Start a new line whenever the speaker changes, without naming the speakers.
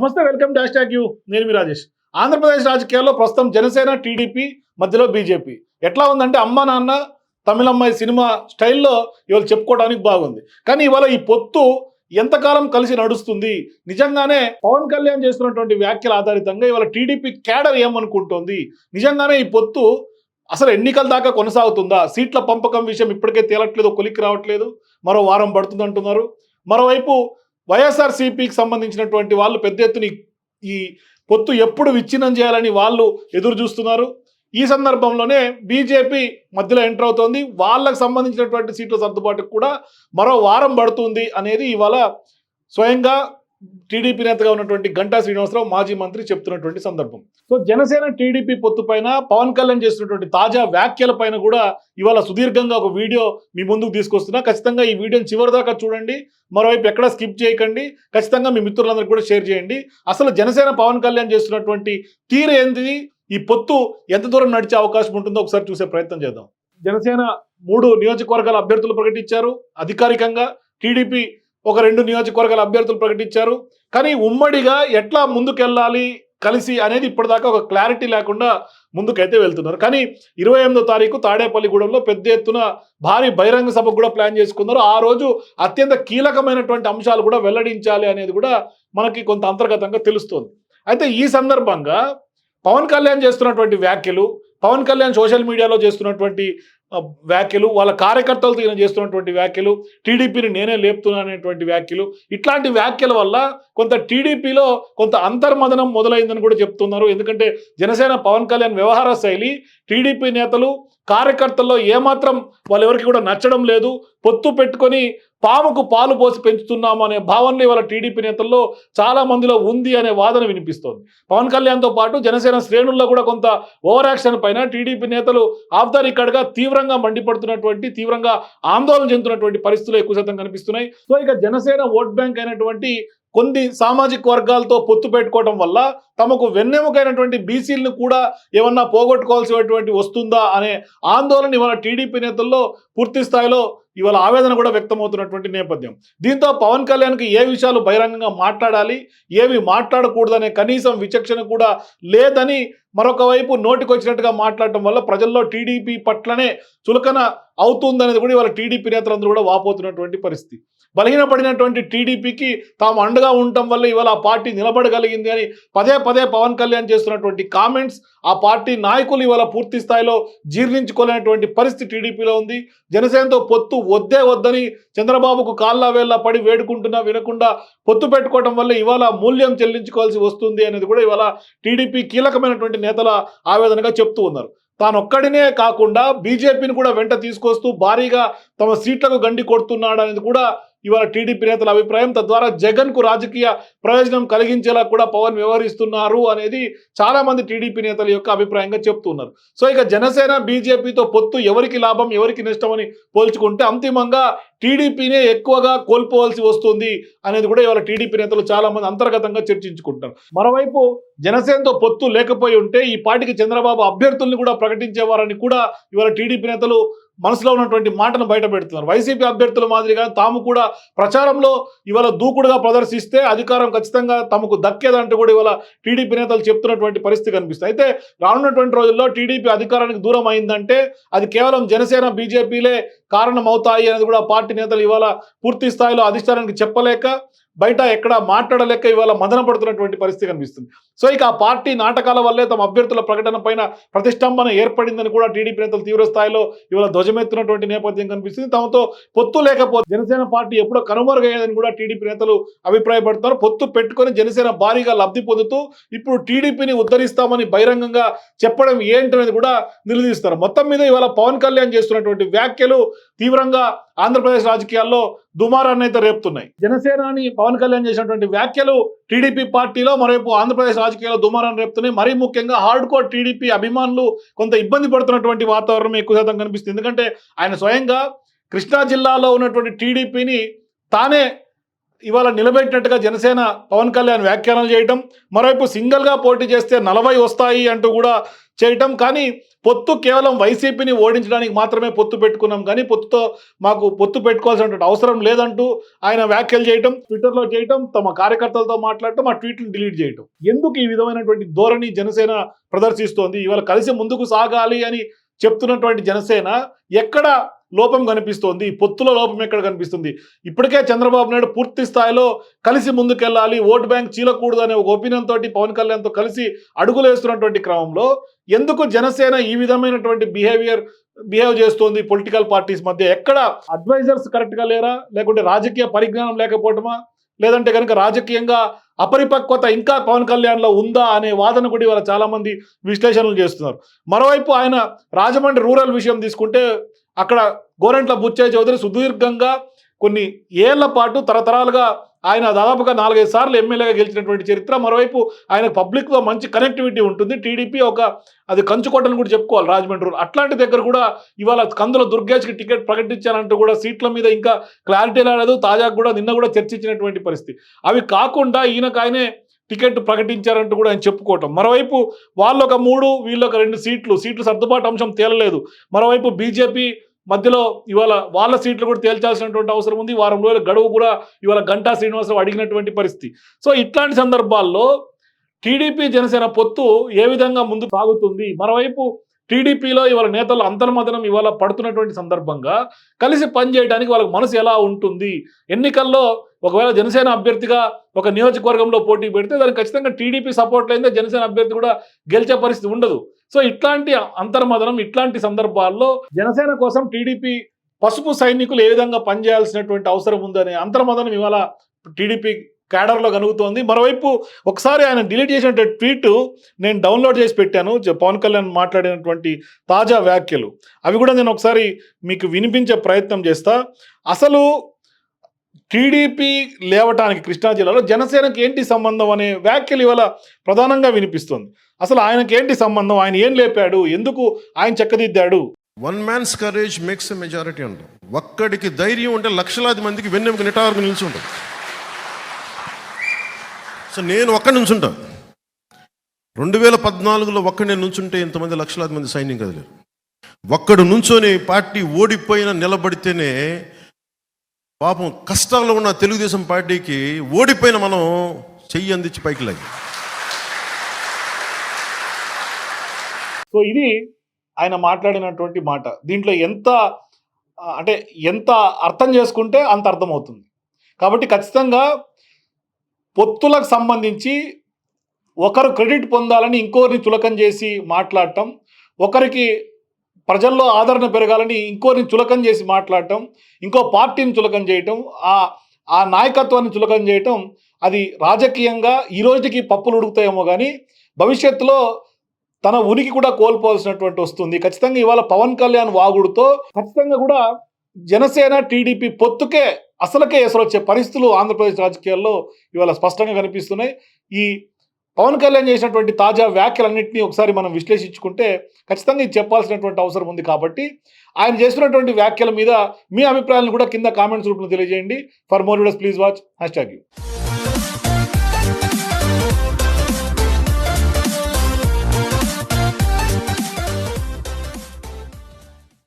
నమస్తే welcome dash tax you. నేను మీ రాజేష్. ఆంధ్రప్రదేశ్ రాజకీయాల్లో ప్రస్తుతం జనసేన టీడీపీ మధ్యలో బీజేపీ. ఎట్లా ఉందంటే అమ్మ నాన్న తమిళమ్మాయి సినిమా స్టైల్లో ఇవాళ చెప్పుకోవడానికి బాగుంది. కానీ ఇవాళ ఈ పొత్తు ఎంతకాలం కలిసి నడుస్తుంది? నిజంగానే పవన్ కళ్యాణ్ చేస్తున్నటువంటి వ్యాఖ్యల ఆధారితంగా ఇవాళ టీడీపీ క్యాడర్ ఏమనుకుంటోంది? నిజంగానే ఈ పొత్తు అసలు ఎన్నికల దాకా కొనసాగుతుందా? సీట్ల పంపకం విషయం ఇప్పటికే తేలట్లేదు కొలిక్కి రావట్లేదు. మరో వారం పడుతుంది అంటున్నారు మరోవైపు వైఎస్ఆర్సీపీకి సంబంధించినటువంటి వాళ్ళు పెద్ద ఎత్తున ఈ- ఈ పొత్తు ఎప్పుడు విచ్ఛిన్నం చేయాలని వాళ్ళు ఎదురు చూస్తున్నారు. ఈ సందర్భంలోనే బీజేపీ మధ్యలో ఎంటర్ అవుతోంది. వాళ్ళకు సంబంధించినటువంటి సీట్ల సర్దుబాటుకు కూడా మరో వారం పడుతుంది అనేది ఇవాళ స్వయంగా టీడీపీ నేతగా ఉన్నటువంటి గంటా శ్రీనివాసరావు మాజీ మంత్రి చెప్తున్నటువంటి సందర్భం. సో జనసేన టీడీపీ పొత్తు పైన పవన్ కళ్యాణ్ చేసినటువంటి తాజా వ్యాఖ్యల పైన కూడా ఇవాళ సుదీర్ఘంగా ఒక వీడియో మీ ముందుకు తీసుకొస్తున్నా. ఖచ్చితంగా ఈ వీడియోని చివరి దాకా చూడండి. మరోవైపు ఎక్కడ స్కిప్ చేయకండి. ఖచ్చితంగా మీ మిత్రులందరికీ కూడా షేర్ చేయండి. అసలు జనసేన పవన్ కళ్యాణ్ చేస్తున్నటువంటి తీరు ఏంటిది ఈ పొత్తు ఎంత దూరం నడిచే అవకాశం ఉంటుందో ఒకసారి చూసే ప్రయత్నం చేద్దాం. జనసేన మూడు నియోజకవర్గాల అభ్యర్థులు ప్రకటించారు. అధికారికంగా టీడీపీ ఒక రెండు నియోజకవర్గాల అభ్యర్థులు ప్రకటించారు. కానీ ఉమ్మడిగా ఎట్లా ముందుకెళ్ళాలి కలిసి అనేది ఇప్పటిదాకా ఒక క్లారిటీ లేకుండా ముందుకైతే వెళ్తున్నారు. కానీ ఇరవై ఎనిమిదో తారీఖు తాడేపల్లిగూడెంలో పెద్ద ఎత్తున భారీ బహిరంగ సభ కూడా ప్లాన్ చేసుకున్నారు. ఆ రోజు అత్యంత కీలకమైనటువంటి అంశాలు కూడా వెల్లడించాలి అనేది కూడా మనకి కొంత అంతర్గతంగా తెలుస్తుంది. అయితే ఈ సందర్భంగా పవన్ కళ్యాణ్ చేస్తున్నటువంటి వ్యాఖ్యలు పవన్ కళ్యాణ్ సోషల్ మీడియాలో చేస్తున్నటువంటి వ్యాఖ్యలు వాళ్ళ కార్యకర్తలతో ఈయన చేస్తున్నటువంటి వ్యాఖ్యలు టీడీపీని నేనే లేపుతున్నా అనేటువంటి వ్యాఖ్యలు ఇట్లాంటి వ్యాఖ్యల వల్ల కొంత టీడీపీలో కొంత అంతర్మదనం మొదలైందని కూడా చెప్తున్నారు. ఎందుకంటే జనసేన పవన్ కళ్యాణ్ వ్యవహార శైలి టీడీపీ నేతలు కార్యకర్తల్లో ఏమాత్రం వాళ్ళెవరికి కూడా నచ్చడం లేదు. పొత్తు పెట్టుకొని పాముకు పాలు పోసి పెంచుతున్నాము అనే భావనలు ఇవాళ టీడీపీ నేతల్లో చాలా మందిలో ఉంది అనే వాదన వినిపిస్తోంది. పవన్ కళ్యాణ్తో పాటు జనసేన శ్రేణుల్లో కూడా కొంత ఓవర్ యాక్షన్ పైన టీడీపీ నేతలు ఆఫ్దార్ ఇక్కడగా తీవ్రంగా మండిపడుతున్నటువంటి తీవ్రంగా ఆందోళన చెందుతున్నటువంటి పరిస్థితులు ఎక్కువ శాతం కనిపిస్తున్నాయి. సో ఇక జనసేన ఓట్ బ్యాంక్ అయినటువంటి కొన్ని సామాజిక వర్గాలతో పొత్తు పెట్టుకోవడం వల్ల తమకు వెన్నెముకైనటువంటి బీసీలను కూడా ఏమన్నా పోగొట్టుకోవాల్సినటువంటి వస్తుందా అనే ఆందోళన ఇవాళ టీడీపీ నేతల్లో పూర్తి స్థాయిలో ఇవాళ ఆవేదన కూడా వ్యక్తమవుతున్నటువంటి నేపథ్యం. దీంతో పవన్ కళ్యాణ్కి ఏ విషయాలు బహిరంగంగా మాట్లాడాలి ఏవి మాట్లాడకూడదనే కనీసం విచక్షణ కూడా లేదని మరొక వైపు నోటికొచ్చినట్టుగా మాట్లాడటం వల్ల ప్రజల్లో టీడీపీ పట్లనే చులకన అవుతుందనేది కూడా ఇవాళ టీడీపీ నేతలందరూ కూడా వాపోతున్నటువంటి పరిస్థితి. బలహీనపడినటువంటి టీడీపీకి తాము అండగా ఉండటం వల్ల ఇవాళ ఆ పార్టీ నిలబడగలిగింది అని పదే పదే పవన్ కళ్యాణ్ చేస్తున్నటువంటి కామెంట్స్ ఆ పార్టీ నాయకులు ఇవాళ పూర్తి స్థాయిలో జీర్ణించుకోలేనటువంటి పరిస్థితి టీడీపీలో ఉంది. జనసేనతో పొత్తు వద్దే వద్దని చంద్రబాబుకు కాళ్ళ వేళ్ళ పడి వేడుకుంటున్నా వినకుండా పొత్తు పెట్టుకోవడం వల్ల ఇవాళ మూల్యం చెల్లించుకోవాల్సి వస్తుంది అనేది కూడా ఇవాళ టీడీపీ కీలకమైనటువంటి నేతల ఆవేదనగా చెప్తూ ఉన్నారు. తానొక్కడినే కాకుండా బీజేపీని కూడా వెంట తీసుకొస్తూ భారీగా తమ సీట్లకు గండి కొడుతున్నాడు అనేది కూడా ఇవాళ టీడీపీ నేతల అభిప్రాయం తద్వారా జగన్కు రాజకీయ ప్రయోజనం కలిగించేలా కూడా పవన్ వ్యవహరిస్తున్నారు అనేది చాలా మంది టీడీపీ నేతల యొక్క అభిప్రాయంగా చెప్తున్నారు. సో ఇక జనసేన బీజేపీతో పొత్తు ఎవరికి లాభం ఎవరికి నష్టం అని పోల్చుకుంటే అంతిమంగా టీడీపీనే ఎక్కువగా కోల్పోవాల్సి వస్తుంది అనేది కూడా ఇవాళ టీడీపీ నేతలు చాలా మంది అంతర్గతంగా చర్చించుకుంటారు మరోవైపు జనసేనతో పొత్తు లేకపోయి ఉంటే ఈ పార్టీకి చంద్రబాబు అభ్యర్థుల్ని కూడా ప్రకటించేవారని కూడా ఇవాళ టీడీపీ నేతలు మనసులో ఉన్నటువంటి మాటను బయట పెడుతున్నారు. వైసీపీ అభ్యర్థుల మాదిరిగా తాము కూడా ప్రచారంలో ఇవాళ దూకుడుగా ప్రదర్శిస్తే అధికారం ఖచ్చితంగా తమకు దక్కేదంటూ కూడా ఇవాళ టీడీపీ నేతలు చెప్తున్నటువంటి పరిస్థితి కనిపిస్తుంది. అయితే రానున్నటువంటి రోజుల్లో టీడీపీ అధికారానికి దూరం అయిందంటే అది కేవలం జనసేన బీజేపీలే కారణం అవుతాయి అనేది కూడా పార్టీ నేతలు ఇవాళ పూర్తి స్థాయిలో అధిష్టానానికి చెప్పలేక బయట ఎక్కడ మాట్లాడలేక ఇవాళ మదన పడుతున్నటువంటి పరిస్థితి కనిపిస్తుంది. సో ఇక ఆ పార్టీ నాటకాల వల్లే తమ అభ్యర్థుల ప్రకటన పైన ప్రతిష్టంభన ఏర్పడిందని కూడా టీడీపీ నేతలు తీవ్ర స్థాయిలో ఇవాళ ధ్వజమెత్తున్నటువంటి నేపథ్యం కనిపిస్తుంది. తమతో పొత్తు లేకపోతే జనసేన పార్టీ ఎప్పుడో కనుమరుగయ్యేదని కూడా టీడీపీ నేతలు అభిప్రాయపడుతున్నారు. పొత్తు పెట్టుకొని జనసేన భారీగా లబ్ధి పొందుతూ ఇప్పుడు టీడీపీని ఉద్ధరిస్తామని బహిరంగంగా చెప్పడం ఏంటనేది కూడా నిలదీస్తారు మొత్తం మీద ఇవాళ పవన్ కళ్యాణ్ చేస్తున్నటువంటి వ్యాఖ్యలు తీవ్రంగా ఆంధ్రప్రదేశ్ రాజకీయాల్లో దుమారాన్ని అయితే రేపుతున్నాయి. జనసేనాని పవన్ కళ్యాణ్ చేసినటువంటి వ్యాఖ్యలు టీడీపీ పార్టీలో మరోవైపు ఆంధ్రప్రదేశ్ రాజకీయాల్లో దుమారాన్ని రేపుతున్నాయి. మరీ ముఖ్యంగా హార్డ్ కోర్ టీడీపీ అభిమానులు కొంత ఇబ్బంది పడుతున్నటువంటి వాతావరణం ఎక్కువ శాతం కనిపిస్తుంది. ఎందుకంటే ఆయన స్వయంగా కృష్ణా జిల్లాలో ఉన్నటువంటి టీడీపీని తానే ఇవాళ నిలబెట్టినట్టుగా జనసేన పవన్ కళ్యాణ్ వ్యాఖ్యానాలు చేయటం మరోవైపు సింగిల్గా పోటీ చేస్తే నలభై వస్తాయి అంటూ కూడా చేయటం కానీ పొత్తు కేవలం వైసీపీని ఓడించడానికి మాత్రమే పొత్తు పెట్టుకున్నాం. కానీ పొత్తుతో మాకు పొత్తు పెట్టుకోవాల్సినటువంటి అవసరం లేదంటూ ఆయన వ్యాఖ్యలు చేయటం ట్విట్టర్లో చేయటం తమ కార్యకర్తలతో మాట్లాడటం ఆ ట్వీట్లు డిలీట్ చేయటం. ఎందుకు ఈ విధమైనటువంటి ధోరణి జనసేన ప్రదర్శిస్తోంది? ఇవాళ కలిసి ముందుకు సాగాలి అని చెప్తున్నటువంటి జనసేన ఎక్కడ లోపం కనిపిస్తోంది. పొత్తుల లోపం ఎక్కడ కనిపిస్తుంది? ఇప్పటికే చంద్రబాబు నాయుడు పూర్తి స్థాయిలో కలిసి ముందుకెళ్ళాలి. ఓటు బ్యాంక్ చీలకూడదు అనే ఒక ఒపీనియన్ తోటి పవన్ కళ్యాణ్తో కలిసి అడుగులు వేస్తున్నటువంటి క్రమంలో ఎందుకు జనసేన ఈ విధమైనటువంటి బిహేవియర్ బిహేవ్ చేస్తోంది పొలిటికల్ పార్టీస్ మధ్య? ఎక్కడ అడ్వైజర్స్ కరెక్ట్గా లేరా? లేకుంటే రాజకీయ పరిజ్ఞానం లేకపోవటమా? లేదంటే కనుక రాజకీయంగా అపరిపక్వత ఇంకా పవన్ కళ్యాణ్లో ఉందా అనే వాదన కూడా ఇవాళ చాలామంది విశ్లేషణలు చేస్తున్నారు. మరోవైపు ఆయన రాజమండ్రి రూరల్ విషయం తీసుకుంటే అక్కడ గోరంట్ల బుచ్చయ్య చౌదరి సుదీర్ఘంగా కొన్ని ఏళ్ళ పాటు తరతరాలుగా ఆయన దాదాపుగా నాలుగైదు సార్లు ఎమ్మెల్యేగా గెలిచినటువంటి చరిత్ర మరోవైపు ఆయన పబ్లిక్తో మంచి కనెక్టివిటీ ఉంటుంది. టీడీపీ ఒక అది కంచుకోటని కూడా చెప్పుకోవాలి రాజమండ్రి అట్లాంటి దగ్గర కూడా ఇవాళ కందుల దుర్గేష్కి టికెట్ ప్రకటించాలంటూ కూడా సీట్ల మీద ఇంకా క్లారిటీ రాలేదు తాజాగా కూడా నిన్న కూడా చర్చించినటువంటి పరిస్థితి. అవి కాకుండా ఈయనకు ఆయనే టికెట్ ప్రకటించారంటూ కూడా ఆయన చెప్పుకోవటం. మరోవైపు వాళ్ళు ఒక మూడు వీళ్ళు ఒక రెండు సీట్లు. సీట్లు సర్దుబాటు అంశం తేలలేదు. మరోవైపు బీజేపీ మధ్యలో ఇవాళ వాళ్ళ సీట్లు కూడా తేల్చాల్సినటువంటి అవసరం ఉంది. వారం రోజుల గడువు కూడా ఇవాళ గంటా శ్రీనివాసరావు అడిగినటువంటి పరిస్థితి. సో ఇట్లాంటి సందర్భాల్లో టీడీపీ జనసేన పొత్తు ఏ విధంగా ముందు సాగుతుంది? మరోవైపు టీడీపీలో ఇవాళ నేతలు అంతర్మదనం ఇవాళ పడుతున్నటువంటి సందర్భంగా కలిసి పనిచేయడానికి వాళ్ళకి మనసు ఎలా ఉంటుంది? ఎన్నికల్లో ఒకవేళ జనసేన అభ్యర్థిగా ఒక నియోజకవర్గంలో పోటీ పెడితే దానికి ఖచ్చితంగా టీడీపీ సపోర్ట్ లేదే జనసేన అభ్యర్థి కూడా గెలిచే పరిస్థితి ఉండదు. సో ఇట్లాంటి అంతర్మదనం ఇట్లాంటి సందర్భాల్లో జనసేన కోసం టీడీపీ పసుపు సైనికులు ఏ విధంగా పనిచేయాల్సినటువంటి అవసరం ఉందనే అంతర్మదనం ఇవాళ టీడీపీ క్యాడర్లో కనుగుతోంది. మరోవైపు ఒకసారి ఆయన డిలీట్ చేసినటువంటి ట్వీట్ నేను డౌన్లోడ్ చేసి పెట్టాను. జ- పవన్ కళ్యాణ్ మాట్లాడినటువంటి తాజా వ్యాఖ్యలు. అవి కూడా నేను ఒకసారి మీకు వినిపించే ప్రయత్నం చేస్తా. అసలు టీడీపీ లేవటానికి కృష్ణా జిల్లాలో జనసేనకి ఏంటి సంబంధం అనే వ్యాఖ్యలు ఇవాళ ప్రధానంగా వినిపిస్తుంది. అసలు ఆయనకి ఏంటి సంబంధం? ఆయన ఏం లేపాడు? ఎందుకు ఆయన చెక్కదిద్దాడు?
One man's courage makes a majority అంటాం. ఒక్కడికి ధైర్యం ఉంటే లక్షలాది మందికి వెన్నెముక నిటారుకు నిలిచి ఉంటుంది సో నేను ఒక్కడి నుంచుంటా రెండు వేల పద్నాలుగులో ఒక్కడి నేను నుంచుంటే ఇంతమంది లక్షలాది మంది సైన్యం కదలేరు. ఒక్కడు నుంచొని పార్టీ ఓడిపోయినా నిలబడితేనే పాపం కష్టాల్లో ఉన్న తెలుగుదేశం పార్టీకి ఓడిపోయిన మనం చెయ్యి అందించి పైకి లాగి.
సో ఇది ఆయన మాట్లాడినటువంటి మాట. దీంట్లో ఎంత అంటే ఎంత అర్థం చేసుకుంటే అంత అర్థమవుతుంది. కాబట్టి ఖచ్చితంగా పొత్తులకు సంబంధించి ఒకరు క్రెడిట్ పొందాలని ఇంకోరిని తులకం చేసి మాట్లాడటం ఒకరికి ప్రజల్లో ఆదరణ పెరగాలని ఇంకోరిని చులకం చేసి మాట్లాడటం ఇంకో పార్టీని చులకం చేయటం ఆ ఆ నాయకత్వాన్ని చులకం చేయటం అది రాజకీయంగా ఈ రోజుకి పప్పులు ఉడుకుతాయేమో కానీ భవిష్యత్తులో తన ఉనికి కూడా కోల్పోవాల్సినటువంటి వస్తుంది. ఖచ్చితంగా ఇవాళ పవన్ కళ్యాణ్ వాగుడుతో ఖచ్చితంగా కూడా జనసేన టీడీపీ పొత్తుకే అసలుకే ఎసరొచ్చే వచ్చే పరిస్థితులు ఆంధ్రప్రదేశ్ రాజకీయాల్లో ఇవాళ స్పష్టంగా కనిపిస్తున్నాయి. ఈ పవన్ కళ్యాణ్ చేసినటువంటి తాజా వ్యాఖ్యలన్నింటినీ ఒకసారి మనం విశ్లేషించుకుంటే ఖచ్చితంగా ఇది చెప్పాల్సినటువంటి అవసరం ఉంది కాబట్టి ఆయన చేస్తున్నటువంటి వ్యాఖ్యల మీద మీ అభిప్రాయాలను కూడా కింద కామెంట్స్ రూపంలో తెలియజేయండి. For more videos please watch hashtag you